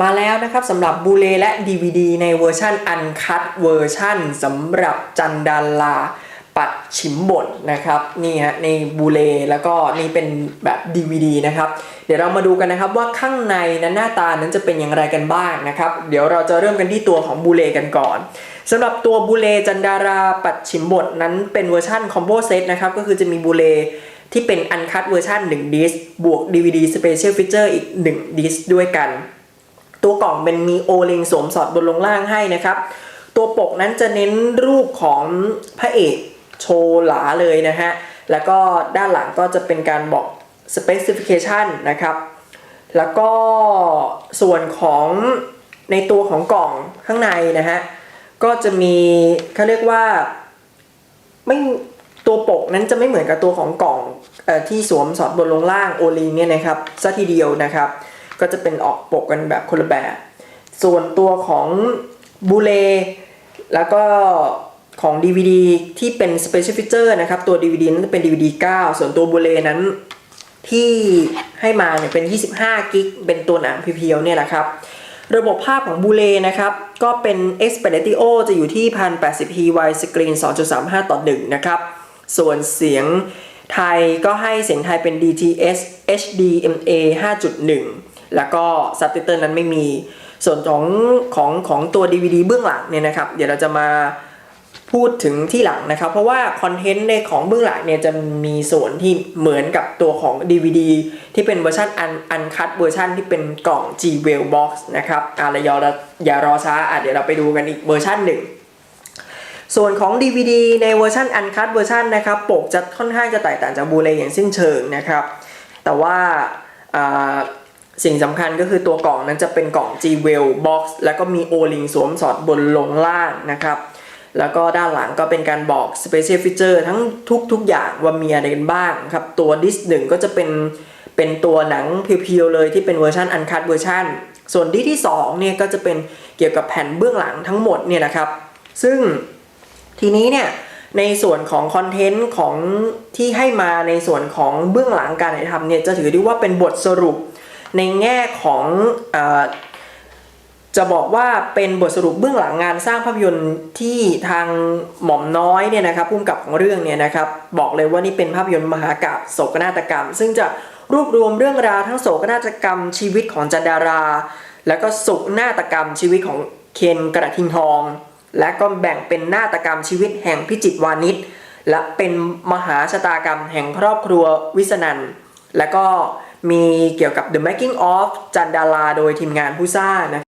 มาแล้วนะครับสำหรับบูเลและ DVD ในเวอร์ชันอันคัดเวอร์ชันสำหรับจันดาราปัดชิมบทนะครับนี่ฮะในบูเลแล้วก็นี่เป็นแบบ DVD นะครับเดี๋ยวเรามาดูกันนะครับว่าข้างในนั้นหน้าตานั้นจะเป็นอย่างไรกันบ้างนะครับเดี๋ยวเราจะเริ่มกันที่ตัวของบูเลกันก่อนสำหรับตัวบูเลจันดาราปัดชิมบทนั้นเป็นเวอร์ชันคอมโบเซตนะครับก็คือจะมีบูเลที่เป็นอันคัดเวอร์ชัน1ดิสบวก DVD Special Feature อีก1ดิสด้วยกัน ตัวกล่องเป็นมีโอลิงสวมสอดบนลงล่างให้นะครับ ตัวปกนั้นจะเน้นรูปของพระเอกโชว์หลาเลยนะฮะ แล้วก็ด้านหลังก็จะเป็นการบอก specification นะครับ แล้วก็ส่วนของในตัวของกล่องข้างในนะฮะ ก็จะมีเขาเรียกว่าไม่ตัวปกนั้นจะไม่เหมือนกับตัวของกล่องออที่สวมสอดบนลงล่างโอลีเนี่ยนะครับซะทีเดียวนะครับ ก็จะเป็นออกปกกันแบบคนละแบบ ส่วนตัวของบูเลแล้วก็ของ DVD ที่เป็น Special Feature นะครับ ตัว DVD นั้นเป็น DVD 9 ส่วนตัวบูเลนั้นที่ให้มาเนี่ยเป็น 25 กิก เป็นตัวหนังเพียวๆเนี่ยแหละครับ ระบบภาพของบูเลนะครับ ก็เป็น Expeditio จะอยู่ที่ 1080p wide screen 2.35 ต่อ 1 นะครับ ส่วนเสียงไทยก็ให้เสียงไทยเป็น DTS HDMA 5.1 แล้วก็ซับไตเติลนั้นไม่มี ส่วนของของของตัว DVD เบื้องหลังเนี่ยนะครับ เดี๋ยวเราจะมาพูดถึงที่หลังนะครับ เพราะว่าคอนเทนต์ในของเบื้องหลังเนี่ยจะมีส่วนที่เหมือนกับตัวของ DVD ที่เป็นเวอร์ชันอันอันคัดเวอร์ชันที่เป็นกล่อง G w e l Box นะครับอะเราอย่ารออย่ารอช้าอะเดี๋ยวเราไปดูกันอีกเวอร์ชันหนึ่งส่วนของ DVD ในเวอร์ชันอันคั t เวอร์ชันนะครับปกจะค่อนข้างจะแตกต่างจากบูเลอย่างสิ้นเชิงนะครับ แต่ว่าอ่า สิ่งสำคัญก็คือตัวกล่องนั้นจะเป็นกล่อง G w e l Box แล้วก็มี O-Ring สวมสอดบนลงล่างนะครับ แล้วก็ด้านหลังก็เป็นการบอก Special Feature ทั้งทุกๆอย่างว่ามีอะไรกันบ้างครับ ตัวดิสหนึ่งก็จะเป็นเป็นตัวหนังเพียวๆเลยที่เป็นเวอร์ชันอันคั t เวอร์ชันส่วนดิสที่2เนี่ยก็จะเป็นเกี่ยวกับแผ่นเบื้องหลังทั้งหมดเนี่ยนะครับ ซึ่งทีนี้เนี่ยในส่วนของคอนเทนต์ของที่ให้มาในส่วนของเบื้องหลังการถ่ายทำเนี่ยจะถือได้ว่าเป็นบทสรุป ในแง่ของอจะบอกว่าเป็นบทสรุปเบื้องหลังงานสร้างภาพยนตร์ที่ทางหม่อมน้อยเนี่ยนะครับผู้กำกับของเรื่องเนี่ยนะครับบอกเลยว่านี่เป็นภาพยนตร์มหากาพย์โศกนาฏกรรม ซึ่งจะรวบรวมเรื่องราวทั้งโศกนาฏกรรมชีวิตของจันดารา แล้วก็สุกนาฏกรรมชีวิตของเคนกระทิงทอง และก็แบ่งเป็นนาฏกรรมชีวิตแห่งพิจิตรวานิชและเป็นมหาชะตากรรมแห่งครอบครัววิษนันท์และก็ มีเกี่ยวกับ The Making of จันดาราโดยทีมงานผู้สร้างนะ